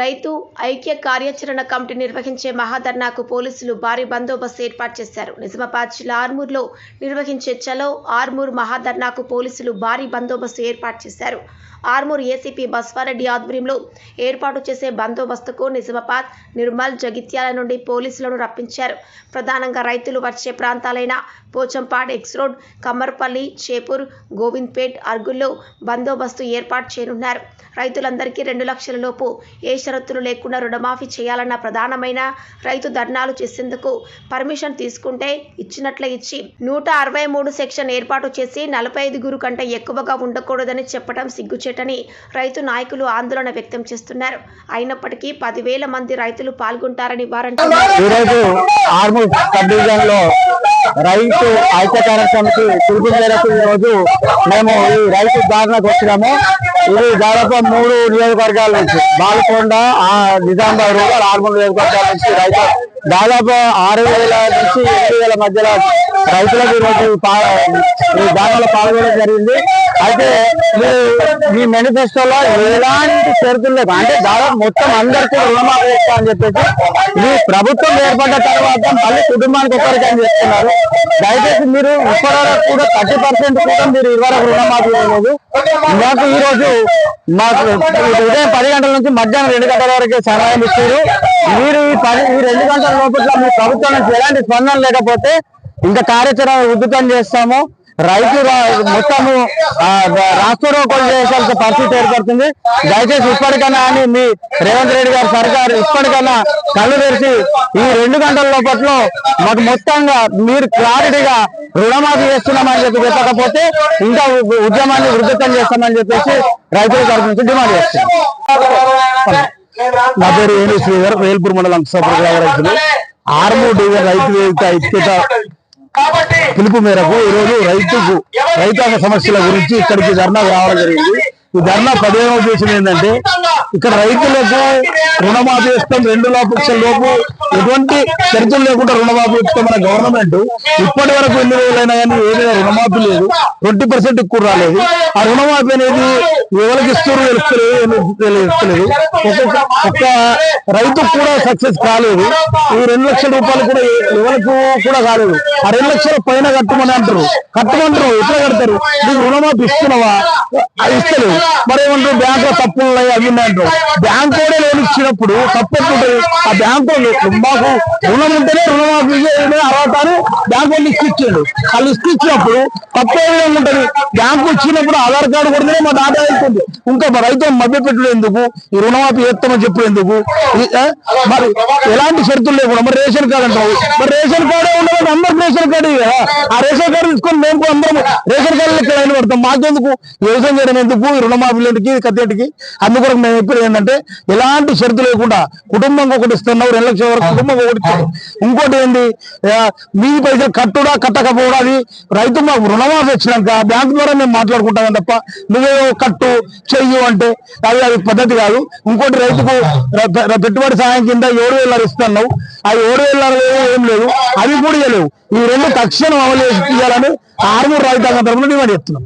రైతు ఐక్య కార్యాచరణ కమిటీ నిర్వహించే మహాధర్నాకు పోలీసులు భారీ బందోబస్తు ఏర్పాటు చేశారు. నిజామాబాద్ జిల్లా ఆర్మూర్లో నిర్వహించే చలో ఆర్మూర్ మహాధర్నాకు పోలీసులు భారీ బందోబస్తు ఏర్పాటు చేశారు. ఆర్మూర్ ఏసీపీ బస్వారెడ్డి ఆధ్వర్యంలో ఏర్పాటు చేసే బందోబస్తుకు నిజామాబాద్ నిర్మల్ జగిత్యాల నుండి పోలీసులను రప్పించారు. ప్రధానంగా రైతులు వచ్చే ప్రాంతాలైన పోచంపాడ్ ఎక్స్ రోడ్ కమ్మర్పల్లి చేపూర్ గోవింద్పేట్ అర్గుల్లో బందోబస్తు ఏర్పాటు చేయనున్నారు. రైతులందరికీ రెండు లక్షల లోపు ఏ షరతులు లేకుండా రుణమాఫీ చేయాలన్న ప్రధానమైన రైతు ధర్నాలు చేసేందుకు పర్మిషన్ తీసుకుంటే ఇచ్చినట్లే ఇచ్చి నూట అరవై మూడు సెక్షన్ ఏర్పాటు చేసి నలభై ఐదుగురు కంటే ఎక్కువగా ఉండకూడదని చెప్పడం సిగ్గుచేటని రైతు నాయకులు ఆందోళన వ్యక్తం చేస్తున్నారు. అయినప్పటికీ పదివేల మంది రైతులు పాల్గొంటారని వారంటున్నారు లో రైతు పిలుపు మేరకు రోజు మేము ఈ రైతు ధారణకు వచ్చినాము. ఇది దాదాపు మూడు నియోజకవర్గాల నుంచి. బాలకొండ ఆ నిజామాబాద్ రూరల్ మూడు నియోజకవర్గాల నుంచి రైతు. దాదాపు ఆరు వేల నుంచి ఎనిమిది వేల మధ్యలో రైతులకు ఈరోజు పా- ఈ ధారణలో పాల్గొనడం జరిగింది. అయితే మీరు మీ మేనిఫెస్టోలో ఎలాంటి షరతులు లేవు. అంటే దాదాపు మొత్తం అందరికీ రుణమాఫీ చేస్తా అని చెప్పేసి మీ ప్రభుత్వం ఏర్పడ్డ తర్వాత మళ్ళీ కుటుంబానికి ఒకరికి అని చెప్తున్నారు. దయచేసి మీరు ఇప్పటివరకు కూడా థర్టీ పర్సెంట్ కూడా మీరు ఇవ్వరకు రుణమాఫీ లేదు మాకు ఈ రోజు మాకు ఉదయం పది గంటల నుంచి మధ్యాహ్నం రెండు గంటల వరకు సమయం ఇచ్చారు. మీరు ఈ పది ఈ రెండు గంటల లోపల మీ ప్రభుత్వం నుంచి ఎలాంటి స్పందన లేకపోతే ఇంకా కార్యాచరణ ఉద్ధృతం చేస్తాము. రైతు మొత్తము ఆ, రాష్ట్ర రోకోలు చేయాల్సిన పరిస్థితి ఏర్పడుతుంది. దయచేసి ఇప్పటికైనా అని మీ రేవంత్ రెడ్డి గారి సర్కారు ఇప్పటికైనా కళ్ళు తెరిచి ఈ రెండు గంటల లోపల మాకు మొత్తంగా మీరు క్లారిటీగా రుణమాఫీ చేస్తున్నామని చెప్పి చెప్పకపోతే ఇంకా ఉద్యమాన్ని ఉధృతం చేస్తామని చెప్పేసి రైతుల తరఫు నుంచి డిమాండ్ చేస్తున్నాం. నా పేరు ఏను శ్రీధర్ వేల్పూర్ మండలం రైతులు. ఆర్మూర్ డివిజన్ రైతు వేదిక ఐక్యత పిలుపు మేరకు ఈ రోజు రైతుకు రైతాంగ సమస్యల గురించి ఇక్కడికి ధర్నాకు రావడం జరిగింది. ఈ ధర్నా పదిహేను ఉద్దేశం ఏంటంటే ఇక్కడ రైతులకు రుణమాఫీ ఇస్తాం. రెండు లక్షల లోపు ఎటువంటి షరతులు లేకుండా రుణమాఫీ ఇస్తాం మన గవర్నమెంట్ ఇప్పటి వరకు ఎన్ని రోజులైనా కానీ ఏదైనా రుణమాఫీ లేదు. ట్వంటీ పర్సెంట్ ఎక్కువ రాలేదు. ఆ రుణమాఫీ అనేది ఎవరికి ఇస్తారు తెలుస్తలేదు తెలుస్తలేదు ఒక్క రైతు కూడా సక్సెస్ కాలేదు. ఈ రెండు లక్షల రూపాయలు కూడా ఎవరికి కూడా కాలేదు. ఆ రెండు లక్షల పైన కట్టమని అంటారు. కట్టమంటారు. ఎట్లా కడతారు? నీకు రుణమాఫీ ఇస్తున్నావా? అది ఇస్తలేవు మరి బ్యాంక్లో తప్పులు ఉన్నాయి అవి ఉన్నాయి బ్యాంకు కూడా లోన్ ఇచ్చినప్పుడు తప్పకుండా ఆ బ్యాంకు మాకు రుణం ఉంటేనే రుణమాఫీ అర్హత అని వాళ్ళు లిస్ట్ ఇచ్చాడు ఆ లిస్ట్ ఇచ్చినప్పుడు తప్పు ఏ విధంగా ఉంటది. బ్యాంకు ఇచ్చినప్పుడు ఆధార్ కార్డు కొడితేనే మా డాటా వెళ్తుంది. ఇంకా మా రైతు మభ్య ఎందుకు? ఈ రుణమాఫీ చేస్తామని చెప్పు ఎందుకు? మరి ఎలాంటి షరతులు లేకుండా మరి రేషన్ కార్డు అంటావు. మరి రేషన్ కార్డే ఉండదు అందరికి రేషన్ కార్డు కదా ఆ రేషన్ కార్డు తీసుకొని మేము అందరం రేషన్ కార్డు లెక్క లైన్ పడతాం మాకెందుకు వ్యవసాయం చేయడం ఎందుకు? ఈ రుణమాఫీలకి కత్తేటికి అందుకొరకు మేము చెప్పేది ఏంటంటే ఎలాంటి షరతు లేకుండా కుటుంబం ఒకటి ఇస్తున్నావు రెండు లక్షల వరకు కుటుంబం ఒకటి ఇంకోటి ఏంది? మీ పైసలు కట్టుడా కట్టకపోవడా అది రైతు మాకు రుణమాఫీ వచ్చినాక బ్యాంక్ ద్వారా మేము మాట్లాడుకుంటాం తప్ప నువ్వేవో కట్టు చెయ్యు అంటే అది అది పద్ధతి కాదు. ఇంకోటి రైతుకు పెట్టుబడి సాయం కింద ఏడు వేలు ఇస్తున్నావు ఆ ఏడు వేలు ఏం లేదు. అవి కూడా ఇవ్వలేవు ఈ రెండు తక్షణం అమలు చేయాలని ఆర్మూర్ ఆరుగురు రైతాంగం తరఫున డిమాండ్ చెప్తున్నాం